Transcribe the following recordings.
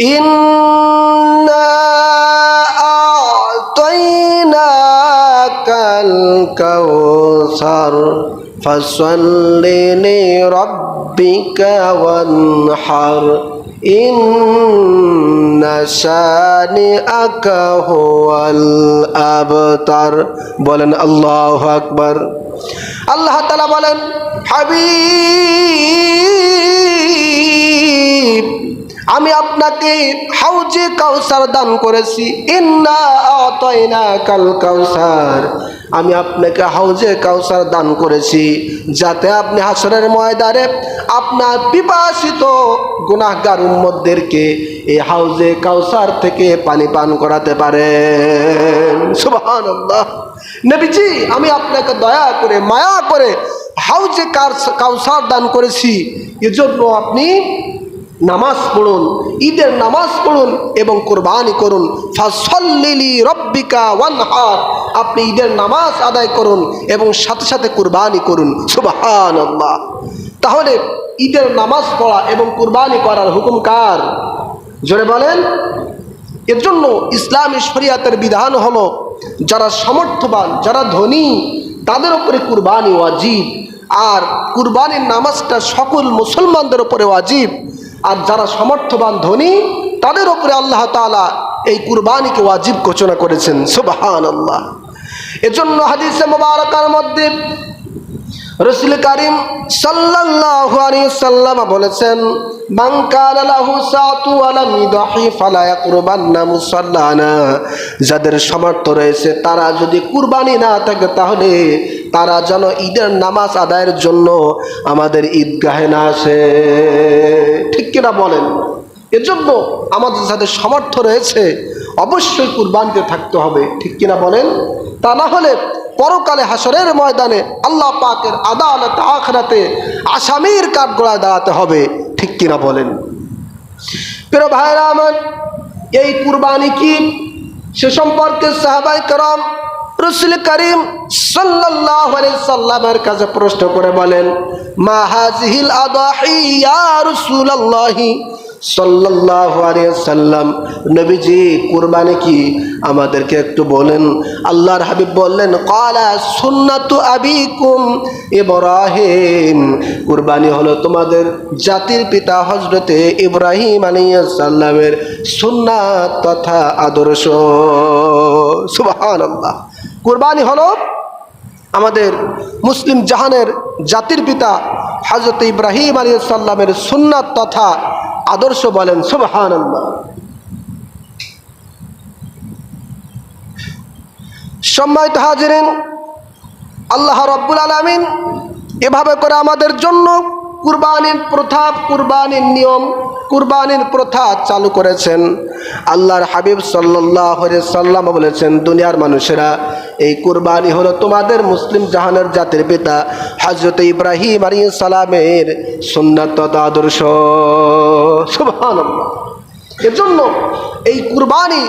إنا أعطيناك الكوثر فصل لربك وانحر إن شانئك هو الأبتر বলেন আল্লাহ আকবার আল্লাহ তালা বলেন হাবিব আমি আপনাকে হাউজে কাউসার দান করেছি। কাল কাউসার। আমি আপনাকে হাউজে কাউসার দান করেছি যাতে আপনি হাসরের ময়দানে আপনার পিপাসিত গুনাহগার উম্মতদেরকে এই হাউজে কাউসার থেকে পানি পান করাতে পারেন। সুবহানাল্লাহ। নবীজি, আমি আপনাকে দয়া করে, মায়া করে হাউজে কাউসার দান করেছি। এজন্য আপনি নামাজ পড়ুন, ঈদের নামাজ পড়ুন এবং কোরবানি করুন। ফাসল্লিলি রব্বিকা ওয়ানহার আপনি ঈদের নামাজ আদায় করুন এবং সাথে সাথে কোরবানি করুন। সুবাহান তাহলে ঈদের নামাজ পড়া এবং কোরবানি করার হুকুম কার? জোরে বলেন। এর জন্য ইসলামী শরিয়াতের বিধান হলো, যারা সমর্থবান, যারা ধনী, তাদের উপরে কুরবানি ওয়াজিব। আর কুরবানির নামাজটা সকল মুসলমানদের উপরে ওয়াজিব। আর যারা সমর্থবান ধনী, তাদের উপরে আল্লাহ তালা এই কুরবানিকে ওয়াজিব ঘোষণা করেছেন। সুবাহান আল্লাহ এজন্য হাদিসে মোবারকার মধ্যে রসুল করিম সাল্লাল্লাহু সাল্লাম বলেছেন যাদের সামর্থ্য রয়েছে, তারা যদি কুরবানি না থাকে, তাহলে তারা যেন ঈদের নামাজ আদায়ের জন্য আমাদের ঈদগাহে না আসে। ঠিক কিনা বলেন? এজন্য আমাদের যাদের সামর্থ্য রয়েছে অবশ্যই কুরবানিতে থাকতে হবে, ঠিক কিনা বলেন? তা না হলে পরকালে হাসরের ময়দানে আল্লাহ পাকের আদালত, আখরাতে আসামির কাঠগড়ায় দাঁড়াতে হবে, ঠিক কিনা বলেন? প্রিয় ভাইরা আমার, এই কুরবানি কি? সে সম্পর্কে সাহাবাই করম রসুল করিম সাল্লামের কাছে প্রশ্ন করে বলেন, মা হাজিহিল আদাহি ইয়া রসুলাল্লাহি? সাল্লাম নবীজি কুরবানি কি? আমাদেরকে একটু বলেন। আল্লাহর হাবিব বললেন কালা সুন্নাতু আবিকুম ইব্রাহিম। কুরবানি হলো তোমাদের জাতির পিতা হজরতে ইব্রাহিম আলাইহিস সাল্লামের সুন্নাত তথা আদর্শ। সুবহানাল্লাহ। কুরবানি হলো আমাদের মুসলিম জাহানের জাতির পিতা হজরত ইব্রাহিম আলী সাল্লামের সুন্নাত তথা আদর্শ বলেন সুবহান সম্মানিত হাজিরিন আল্লাহ রব্বুল আলমিন এভাবে করে আমাদের জন্য কুরবানির প্রথা, কুরবানির নিয়ম, কুরবানির প্রথা চালু করেছেন। আল্লাহর হাবিব সাল্লাহ সাল্লাম বলেছেন, দুনিয়ার মানুষেরা, এই কুরবানি হলো তোমাদের মুসলিম জাহানের জাতির পিতা হজরত ইব্রাহিম আলী সালামের সুন্নাত আদর্শ। এজন্য এই কুরবানি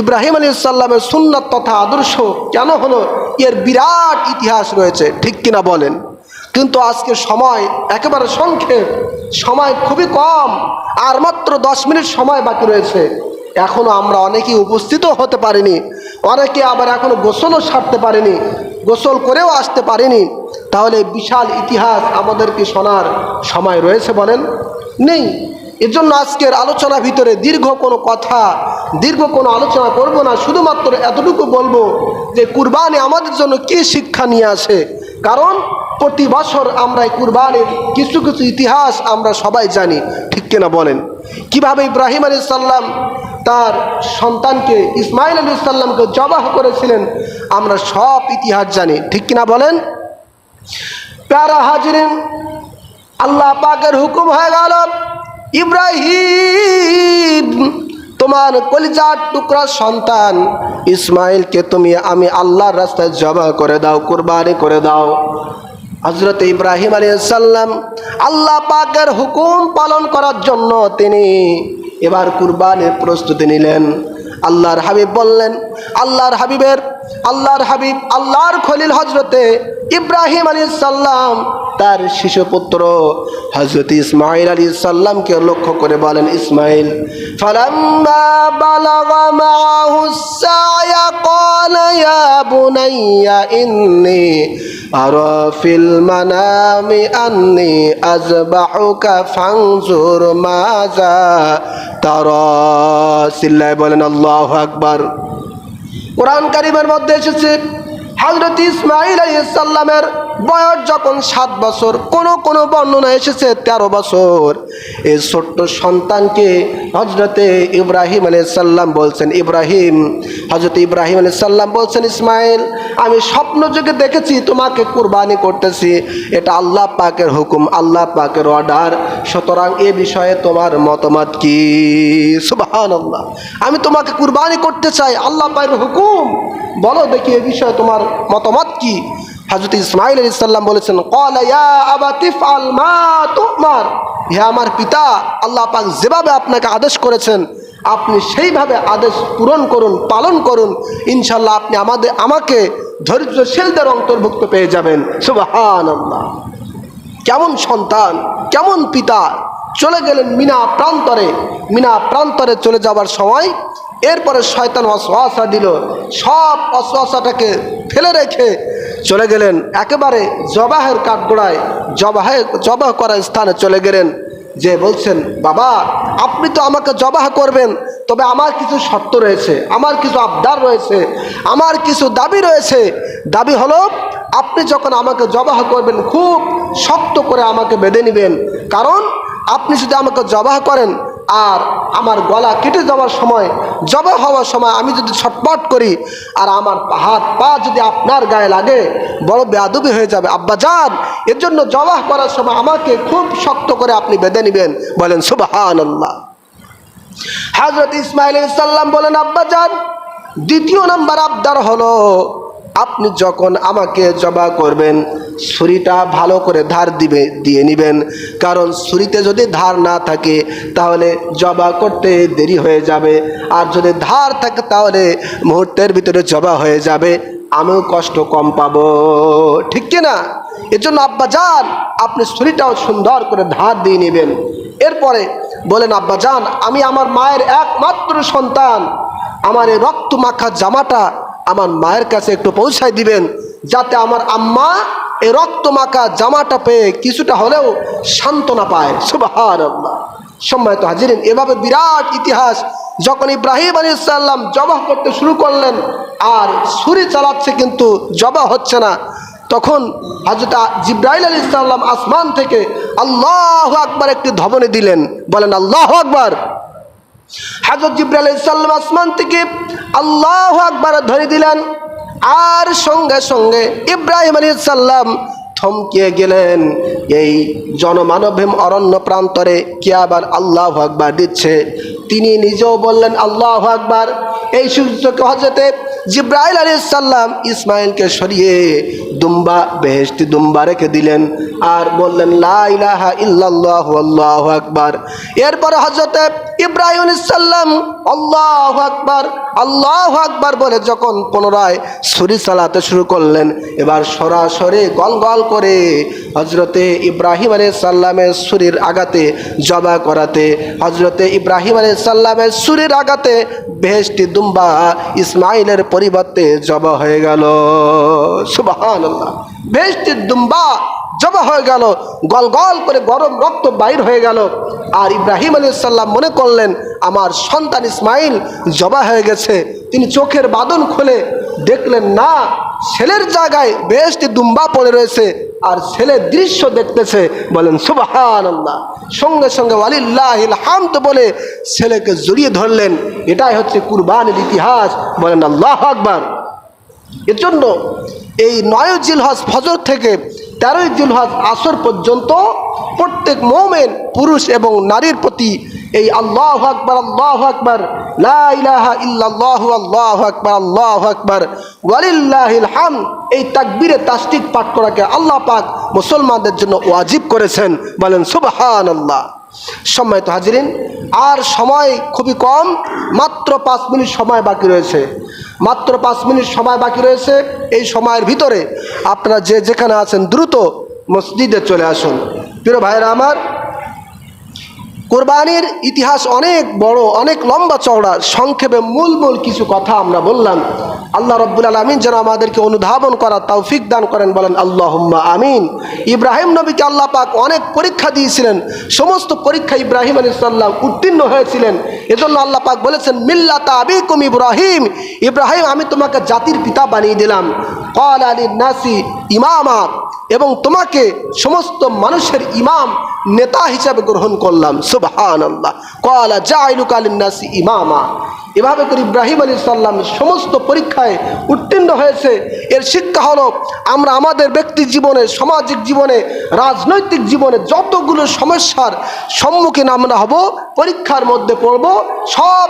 ইব্রাহিম আলী সাল্লামের সুন্নাত তথা আদর্শ কেন হলো? এর বিরাট ইতিহাস রয়েছে। ঠিক কিনা বলেন? কিন্তু আজকে সময় একেবারে সংক্ষেপ। সময় খুবই কম, আর মাত্র দশ মিনিট সময় বাকি রয়েছে। এখনও আমরা অনেকেই উপস্থিত হতে পারিনি, অনেকে আবার এখনও গোসলও সারতে পারিনি, গোসল করেও আসতে পারিনি। তাহলে বিশাল ইতিহাস আমাদেরকে শোনার সময় রয়েছে বলেন? নেই। এর জন্য আজকের আলোচনার ভিতরে দীর্ঘ কোনো কথা, দীর্ঘ কোনো আলোচনা করব না। শুধুমাত্র এতটুকু বলব যে কুরবানি আমাদের জন্য কি শিক্ষা নিয়ে আসে? কারণ প্রতি বছর আমরা এই কুরবানির কিছু কিছু ইতিহাস আমরা সবাই জানি, ঠিক কিনা বলেন? কীভাবে ইব্রাহিম আলী সাল্লাম তার সন্তানকে ইসমাইল আলী সাল্লামকে জবাহ করেছিলেন, আমরা সব ইতিহাস জানি, ঠিক কিনা বলেন? প্যারা হাজিরিন, আল্লাহ পাকের হুকুম হয়ে গেল, ইব্রাহিম, তোমার কলিজার টুকরা সন্তান ইসমাইলকে তুমি আমি আল্লাহর রাস্তায় জমা করে দাও, কুরবানি করে দাও। হজরত ইব্রাহিম আলী সাল্লাম আল্লাহ পাকের হুকুম পালন করার জন্য তিনি এবার কুরবানির প্রস্তুতি নিলেন। আল্লাহর হাবিব বললেন, আল্লাহর হাবিবের, আল্লাহর হাবিব, আল্লাহর খলিল হজরতে ইব্রাহিম আলী সাল্লাম তার শিশুপুত্র হজরত ইসমাইল আলী সাল্লামকে লক্ষ্য করে বলেন ইসমাইল ফালাম্মা أرى في المنام أني أذبحك فانظر ماذا ترى سلّا بولن الله أكبر قرآن كريم المدشة حضرت إسماعيل عليه السلام বয়স যখন সাত বছর, কোন কোন বর্ণনা এসেছে তেরো বছর। এই ছোট্ট সন্তানকে হজরতে ইব্রাহিম আলাইসাল্লাম বলছেন, ইব্রাহিম হজরত ইব্রাহিম আলাইসাল্লাম বলছেন, ইসমাইল, আমি স্বপ্ন যুগে দেখেছি, তোমাকে কুরবানি করতেছি। এটা আল্লাহ পাকের হুকুম, আল্লাহ পাকের অর্ডার। সুতরাং এ বিষয়ে তোমার মতামত কি? আল্লাহ আমি তোমাকে কুরবানি করতে চাই, আল্লাহ পাকের হুকুম। বলো দেখি এ বিষয়ে তোমার মতামত কি। হজরত ইসমাইল আলী সাল্লাম বলেছেন, "ক্বালা ইয়া আবাতি ইফআল মা হে আমার পিতা, আল্লাহ পাক যেভাবে আপনাকে আদেশ করেছেন, আপনি সেইভাবে আদেশ পূরণ করুন, পালন করুন। ইনশাল্লাহ আপনি আমাদের, আমাকে ধৈর্যশীলদের অন্তর্ভুক্ত পেয়ে যাবেন। সুবাহান কেমন সন্তান, কেমন পিতা, চলে গেলেন মিনা প্রান্তরে। মিনা প্রান্তরে চলে যাবার সময় এরপরে শয়তান অসোয়াশা দিল। সব অসোয়াশাটাকে ফেলে রেখে চলে গেলেন। একেবারে জবাহের কাঠগোড়ায় জবাহে, জবাহ করার স্থানে চলে গেলেন। যে বলছেন, বাবা, আপনি তো আমাকে জবাহ করবেন, তবে আমার কিছু শর্ত রয়েছে, আমার কিছু আবদার রয়েছে, আমার কিছু দাবি রয়েছে। দাবি হলো, আপনি যখন আমাকে জবাহ করবেন, খুব শক্ত করে আমাকে বেঁধে নেবেন। কারণ, আপনি যদি আমাকে জবাহ করেন আর আমার গলা কেটে যাওয়ার সময় জবাহ হওয়ার সময় আমি যদি ছটপট করি, আর আমার হাত পা যদি আপনার গায়ে লাগে, বড় বেয়াদবি হয়ে যাবে। আব্বা যান এর জন্য জবাহ করার সময় আমাকে খুব শক্ত করে আপনি বেঁধে নেবেন। বলেন সুবাহান আল্লাহ হাজরত ইসমাইল ইসাল্লাম বলেন, আব্বা যান দ্বিতীয় নাম্বার আবদার হলো আপনি যখন আমাকে জবা করবেন, ছুরিটা ভালো করে ধার দিবে, দিয়ে নেবেন। কারণ ছুরিতে যদি ধার না থাকে, তাহলে জবা করতে দেরি হয়ে যাবে। আর যদি ধার থাকে, তাহলে মুহূর্তের ভিতরে জবা হয়ে যাবে। আমিও কষ্ট কম পাবো। ঠিক কিনা এর জন্য আব্বা যান, আপনি ছুরিটাও সুন্দর করে ধার দিয়ে নেবেন। এরপরে বলেন, আব্বা যান, আমি আমার মায়ের একমাত্র সন্তান। আমার এই রক্ত মাখা জামাটা আমার মায়ের কাছে একটু পৌঁছায় দিবেন, যাতে আমার আম্মা এই রক্ত মাখা জামাটা পেয়ে কিছুটা হলেও সান্ত্বনা পায়। সুবাহার আল্লাহ সম্মানিত হাজিরেন, এভাবে বিরাট ইতিহাস, যখন ইব্রাহিম আলী সাল্লাম জবাহ করতে শুরু করলেন, আর ছুরি চালাচ্ছে কিন্তু জবা হচ্ছে না, তখন হাজরত জিব্রাইল আলী সাল্লাম আসমান থেকে আল্লাহ আকবার একটি ধবনে দিলেন। বলেন, আল্লাহ আকবার। হাজরত জিব্রাইল আলী সাল্লাম আসমান থেকে আল্লাহ আকবার ধরে দিলেন। আর সঙ্গে সঙ্গে ইব্রাহিম আলী সাল্লাম থমকে গেলেন। এই জনমানবহীন অরণ্য প্রান্তরে কে আবার আল্লাহ আকবার দিচ্ছে? তিনি নিজেও বললেন, আল্লাহ আকবার। এই সুযোগকে হজরতে জিব্রাইল আলী সাল্লাম ইসমাইলকে সরিয়ে দুম্বা বেহেস্তি দুম্বা রেখে দিলেন আর বললেন, লা ইলাহা ইল্লাল্লাহ, আল্লাহ আকবার। এরপরে হজরতে ইব্রাহিম সাল্লাম আল্লাহ আকবার আল্লাহ আকবার বলে যখন পুনরায় ছুরি চালাতে শুরু করলেন, এবার সরাসরি গল গল করে হজরতে ইব্রাহিম আলী সাল্লামের ছুরির আঘাতে জবা করাতে হজরতে ইব্রাহিম আলী সাল্লামের ছুরির আঘাতে বেহেস্টি দুম্বা ইসমাইলের পরিবর্তে জবা হয়ে গেল। সুবাহান আল্লাহ বেহেস্টি দুম্বা জবা হয়ে গেল, গল গল করে গরম রক্ত বাইর হয়ে গেল। আর ইব্রাহিম আলী সাল্লাম মনে করলেন, আমার সন্তান ইসমাইল জবা হয়ে গেছে। তিনি চোখের বাদন খুলে দেখলেন, না, ছেলের জায়গায় বেশটি দুম্বা পড়ে রয়েছে আর ছেলে দৃশ্য দেখতেছে। বলেন সুবাহান আল্লাহ সঙ্গে সঙ্গে ওয়ালিল্লাহ হামদ বলে ছেলেকে জড়িয়ে ধরলেন। এটাই হচ্ছে কুরবানের ইতিহাস। বলেন, আল্লাহ আকবার। এর জন্য এই নয় জিলহজ ফজর থেকে তেরোই জিলহজ আসর পর্যন্ত প্রত্যেক মোমেন পুরুষ এবং নারীর প্রতি এই আল্লাহ আকবর আল্লাহ আকবর, লা ইলাহা ইল্লাল্লাহু, আল্লাহু আকবার আল্লাহু আকবার, ওয়ালিল্লাহিল হাম, এই তাকবীরে তাস্তিক পাঠ করাকে আল্লাহ পাক মুসলমানদের জন্য ওয়াজিব করেছেন। বলেন, সুবহানাল্লাহ। সম্মানিত হাজিরিন, আর সময় খুবই কম, মাত্র পাঁচ মিনিট সময় বাকি রয়েছে। মাত্র পাঁচ মিনিট সময় বাকি রয়েছে। এই সময়ের ভিতরে আপনারা যে যেখানে আছেন দ্রুত মসজিদে চলে আসুন। প্রিয় ভাইরা আমার, কোরবানির ইতিহাস অনেক বড়, অনেক লম্বা চওড়া, সংক্ষেপে মূল মূল কিছু কথা আমরা বললাম। আল্লাহ রব্বুল আলমিন যেন আমাদেরকে অনুধাবন করা তৌফিক দান করেন, বলেন আল্লাহ আমিন। ইব্রাহিম নবীকে আল্লাহ পাক অনেক পরীক্ষা দিয়েছিলেন। সমস্ত পরীক্ষা ইব্রাহিম আলী সাল্লাম উত্তীর্ণ হয়েছিলেন। এজন্য আল্লাহ পাক বলেছেন মিল্লা তাবিকুম ইব্রাহিম। ইব্রাহিম, আমি তোমাকে জাতির পিতা বানিয়ে দিলাম। কল আলী নাসি ইমামা। এবং তোমাকে সমস্ত মানুষের ইমাম নেতা হিসাবে গ্রহণ করলাম। সুবহান আল্লাহ কলা জাইলুক আলিনাসি ইমামা। এভাবে করে ইব্রাহিম আলী সাল্লাম সমস্ত পরীক্ষায় উত্তীর্ণ হয়েছে। এর শিক্ষা হলো, আমরা আমাদের ব্যক্তি জীবনে, সামাজিক জীবনে, রাজনৈতিক জীবনে যতগুলো সমস্যার সম্মুখীন আমরা হব, পরীক্ষার মধ্যে পড়ব, সব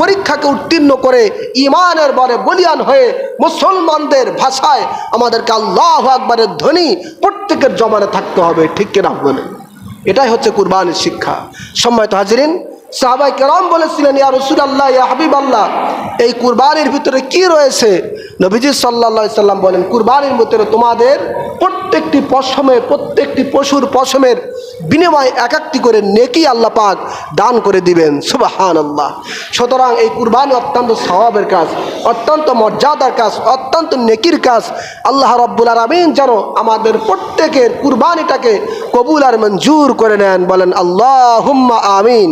পরীক্ষাকে উত্তীর্ণ করে ইমানের বরে বলিয়ান হয়ে মুসলমানদের ভাষায় আমাদেরকে আল্লাহ আকবরের ধ্বনি প্রত্যেকের জমানে থাকতে হবে, ঠিক কিনা বলে এটাই হচ্ছে কুরবানির শিক্ষা। সম্মানিত হাজিরিন সাহাবাই কেরাম বলেছিলেন, ইয়া রসুল আল্লাহ ইয়া হাবিব আল্লাহ এই কুরবানির ভিতরে কি রয়েছে? নবীজি সাল্লা সাল্লাম বলেন, কুরবানির ভিতরে তোমাদের প্রত্যেকটি পশমে প্রত্যেকটি পশুর পশমের বিনিময়ে এক একটি করে নেকি আল্লাহ পাক দান করে দিবেন। সুবাহান আল্লাহ সুতরাং এই কুরবানি অত্যন্ত স্বভাবের কাজ, অত্যন্ত মর্যাদার কাজ, অত্যন্ত নেকির কাজ। আল্লাহ রব্বুল আলমিন যেন আমাদের প্রত্যেকের কুরবানিটাকে কবুল আর মঞ্জুর করে নেন, বলেন আল্লাহ আমিন।